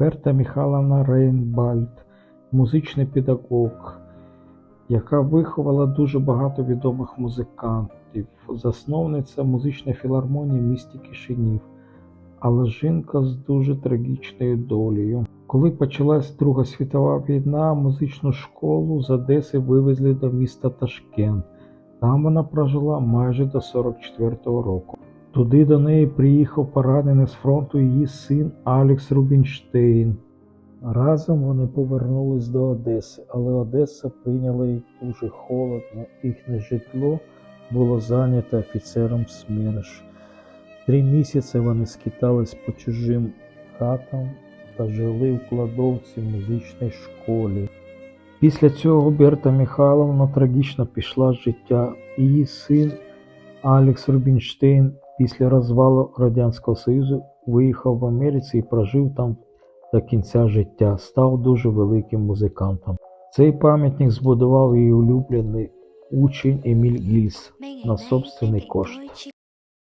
Берта Михайловна Рейнбальд, музичний педагог, яка виховала дуже багато відомих музикантів, засновниця музичної філармонії в місті Кишинів, але жінка з дуже трагічною долею. Коли почалась Друга світова війна, музичну школу з Одеси вивезли до міста Ташкент. Там вона прожила майже до 44-го року. Туди до неї приїхав поранений з фронту її син Алекс Рубінштейн. Разом вони повернулись до Одеси, але Одеса прийняла їх дуже холодно. Їхнє житло було зайнято офіцером СМЕРШ. Три місяці вони скитались по чужим хатам та жили в кладовці в музичній школі. Після цього Берта Михайловна трагічно пішла з життя. Її син Алекс Рубінштейн після розвалу Радянського Союзу виїхав в Америці і прожив там до кінця життя, став дуже великим музикантом. Цей пам'ятник збудував її улюблений учень Еміль Гільс на собственний кошт.